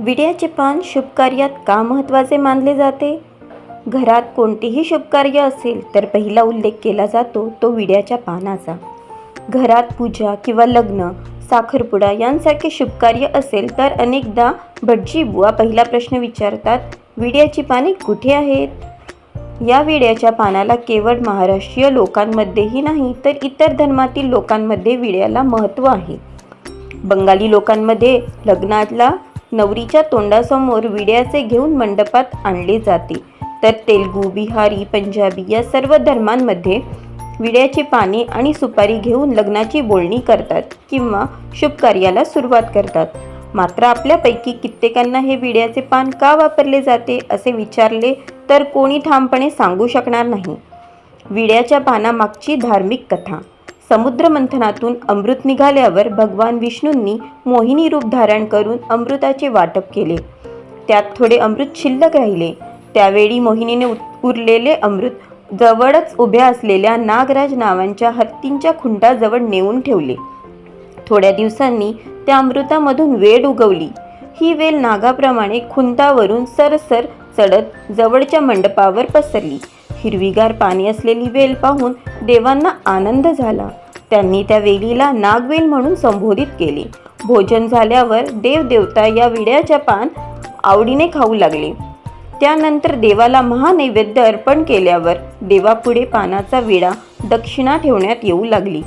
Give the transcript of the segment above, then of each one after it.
विड्याचे पान शुभकार्यात का महत्त्वाचे मानले जाते? घरात कोणतेही शुभकार्य असेल तर पहिला उल्लेख केला जातो तो विड्याच्या पानाचा. घरात पूजा किंवा लग्न साखरपुडा यांसारखे शुभकार्य असेल तर अनेकदा भटजी बुवा पहिला प्रश्न विचारतात विड्याची पाने कुठे आहेत? या विड्याच्या पानाला केवळ महाराष्ट्रीय लोकांमध्येही नाही तर इतर धर्मातील लोकांमध्ये विड्याला महत्त्व आहे. बंगाली लोकांमध्ये लग्नातला नवरीच्या तोंडासमोर विड्याचे घेऊन मंडपात आणले जाते. तर तेलगू बिहारी पंजाबी या सर्व धर्मांमध्ये विड्याची पाने आणि सुपारी घेऊन लग्नाची बोलणी करतात किंवा शुभ कार्याला सुरुवात करतात. मात्र आपल्यापैकी कित्येकांना हे विड्याचे पान का वापरले जाते असे विचारले तर कोणी ठामपणे सांगू शकणार नाही. विड्याच्या पानामागची धार्मिक कथा. समुद्रमंथनातून अमृत निघाल्यावर भगवान विष्णूंनी मोहिनी रूप धारण करून अमृताचे वाटप केले. त्यात थोडे अमृत शिल्लक राहिले. त्यावेळी मोहिनीने उरलेले अमृत जवळच उभ्या असलेल्या नागराज नावांच्या हत्तींच्या खुंटाजवळ नेऊन ठेवले. थोड्या दिवसांनी त्या अमृतामधून वेल उगवली. ही वेल नागाप्रमाणे खुंतावरून सरसर चढत जवळच्या मंडपावर पसरली. हिरवीगार पाणी असलेली वेल पाहून देवांना आनंद झाला. त्यांनी त्या वेलीला नागवेल म्हणून संबोधित केले. भोजन झाल्यावर देवदेवता या विड्याच्या पान आवडीने खाऊ लागले. त्यानंतर देवाला महानैवेद्य अर्पण केल्यावर देवापुढे पानाचा विडा दक्षिणा ठेवण्यात येऊ लागली.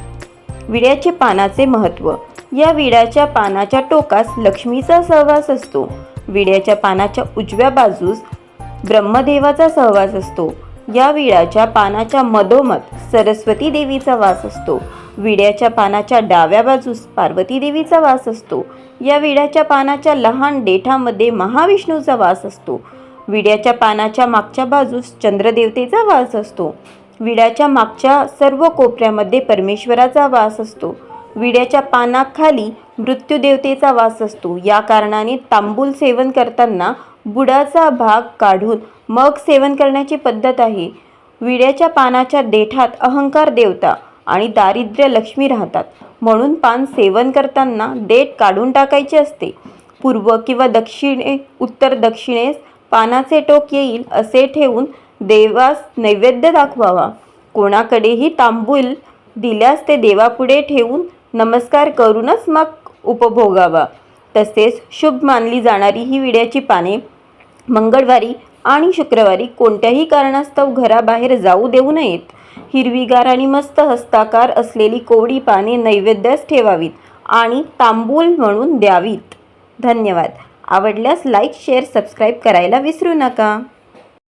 विड्याचे पानाचे महत्त्व. या विड्याच्या पानाच्या टोकास लक्ष्मीचा सहवास असतो. विड्याच्या पानाच्या उजव्या बाजूस ब्रह्मदेवाचा सहवास असतो. या विड्याच्या पानाच्या मधोमध सरस्वती देवीचा वास असतो. विड्याच्या पानाच्या डाव्या बाजूस पार्वती देवीचा वास असतो. या विड्याच्या पानाच्या लहान देठामध्ये महाविष्णूचा वास असतो. विड्याच्या पानाच्या मागच्या बाजूस चंद्रदेवतेचा वास असतो. विड्याच्या मागच्या सर्व कोपऱ्यामध्ये परमेश्वराचा वास असतो. विड्याच्या पानाखाली मृत्यूदेवतेचा वास असतो. या कारणाने तांबूल सेवन करताना बुडाचा भाग काढून मग सेवन करण्याची पद्धत आहे. विड्याच्या पानाच्या देठात अहंकार देवता आणि दारिद्र्य लक्ष्मी राहतात. म्हणून पान सेवन करताना देठ काढून टाकायचे असते. पूर्व किंवा दक्षिणे उत्तर दक्षिणेस पानाचे टोक येईल असे ठेवून देवास नैवेद्य दाखवावा. कोणाकडेही तांबूल दिल्यास ते देवापुढे ठेवून नमस्कार करूनच मग उपभोगावा. तसेच शुभ मानली जाणारी ही विड्याची पाने मंगळवारी आणि शुक्रवारी कोणत्याही कारणास्तव घराबाहेर जाऊ देऊ नयेत. हिरवीगार आणि मस्त हस्ताकार असलेली कोवडी पाने नैवेद्यास ठेवावीत आणि तांबूल म्हणून द्यावीत. धन्यवाद. आवडल्यास लाईक शेअर सबस्क्राईब करायला विसरू नका.